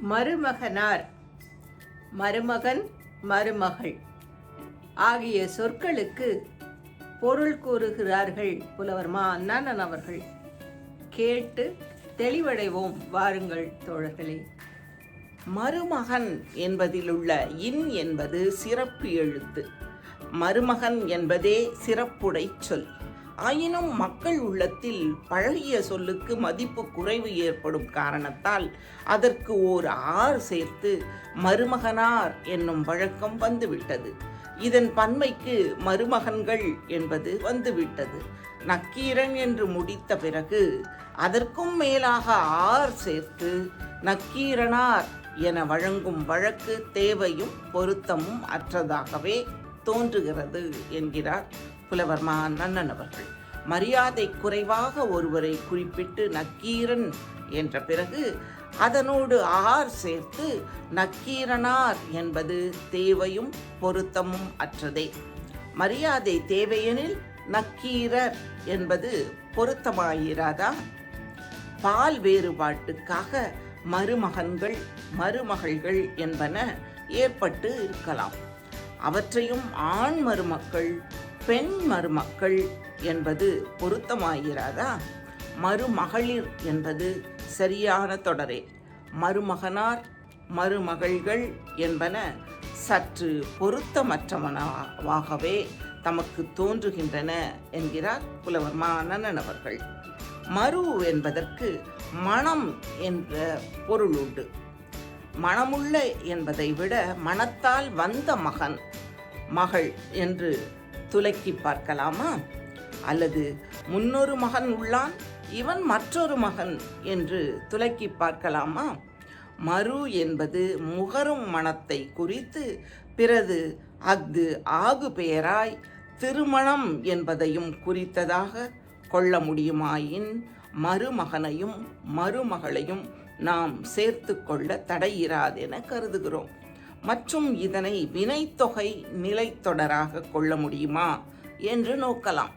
மருமகனார். மருமகன் மருமகள். ஆகிய சொற்களுக்கு பொருள் கூறுகிறார்கள் புலவர் மா அண்ணன் அவர்கள். கேட்டு தெளிவடைவோம் வாருங்கள் தோழர்களே. மருமகன் என்பதிலுள்ள இன் என்பது சிறப்பு எழுத்து. மருமகன் என்பதே சிறப்புடை சொல். ஆயினும் மக்கள் உள்ளத்தில் பழகிய சொல்லுக்கு மதிப்பு குறைவு ஏற்படும் காரணத்தால் அதற்கு ஓர் ஆர் சேர்த்து மருமகனார் என்னும் வழக்கம் வந்துவிட்டது. இதன் பன்மைக்கு மருமகன்கள் என்பது வந்துவிட்டது. நக்கீரன் என்று முடித்த பிறகு அதற்கும் மேலாக ஆர் சேர்த்து நக்கீரனார் என வழங்கும் வழக்கு தேவையும் பொருத்தமும் அற்றதாகவே தோன்றுகிறது என்கிறார் புலவர் மா நன்னன் அவர்கள். மரியாதை குறைவாக ஒருவரை குறிப்பிட்டு நக்கீரன் என்ற பிறகு அதனோடு ஆர் சேர்த்து நக்கீரனார் என்பது தேவையும் பொருத்தமும் அற்றதே. மரியாதை தேவையெனில் நக்கீரர் என்பது பொருத்தமாயிராதா? பால் வேறுபாட்டுக்காக மருமகன்கள் மருமகள்கள் என்பன ஏற்பட்டு இருக்கலாம். அவற்றையும் ஆண் மருமக்கள் பெண் மருமக்கள் என்பது பொருத்தமாகிறாதா மருமகளிர் என்பது சரியான தொடரே. மருமகனார் மருமகள்கள் என்பன சற்று பொருத்தமற்றவனவாகவே தமக்கு தோன்றுகின்றன என்கிறார் புலவர் மாணனன் அவர்கள் மறு என்பதற்கு மனம் என்ற பொருள் உண்டு மனமுள்ள என்பதை விட மனத்தால் வந்த மகன் மகள் என்று துலக்கி பார்க்கலாமா? அல்லது முன்னொரு மகன் உள்ளான் இவன் மற்றொரு மகன் என்று துலக்கி பார்க்கலாமா? மறு என்பது முகரும் மனத்தை குறித்து பிறகு அஃது ஆகு பெயராய் திருமணம் என்பதையும் குறித்ததாக கொள்ள முடியுமாயின் மருமகனையும் மருமகளையும் நாம் சேர்த்து கொள்ள தடையிராதென கருதுகிறோம். மற்றும் இதனை வினைத்தொகை நிலைத்தொடராக கொள்ள முடியுமா என்று நோக்கலாம்.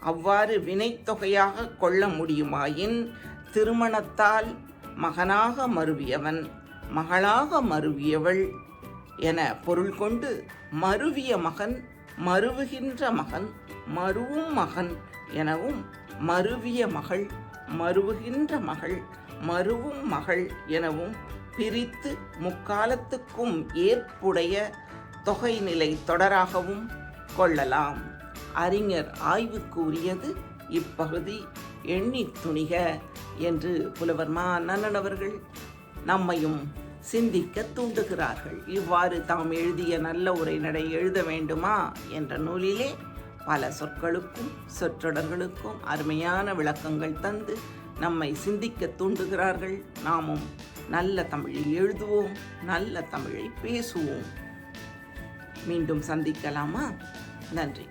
அவ்வாறு வினைத்தொகையாக கொள்ள முடியுமாயின் திருமணத்தால் மகனாக மருவியவன் மகளாக மருவியவள் என பொருள் கொண்டு மருவிய மகன் மருவுகின்ற மகன் மருவும் மகன் எனவும் மருவிய மகள் மருவுகின்ற மகள் மருவும் மகள் எனவும் பிரித்து முக்காலத்துக்கும் ஏற்புடைய தொகை நிலை தொடராகவும் கொள்ளலாம். அறிஞர் ஆய்வு கூறியது இப்பகுதி எண்ணி துணிக என்று புலவர் மா அண்ணன் அவர்கள் நம்மையும் சிந்திக்க தூண்டுகிறார்கள். இவ்வாறு தாம் எழுதிய நல்ல உரைநடை எழுத வேண்டுமா என்ற நூலிலே பல சொற்களுக்கும் சொற்றொடர்களுக்கும் அருமையான விளக்கங்கள் தந்து நம்மை சிந்திக்க தூண்டுகிறார்கள். நாமும் நல்ல தமிழில் எழுதுவோம் நல்ல தமிழை பேசுவோம். மீண்டும் சந்திக்கலாமா? நன்றி.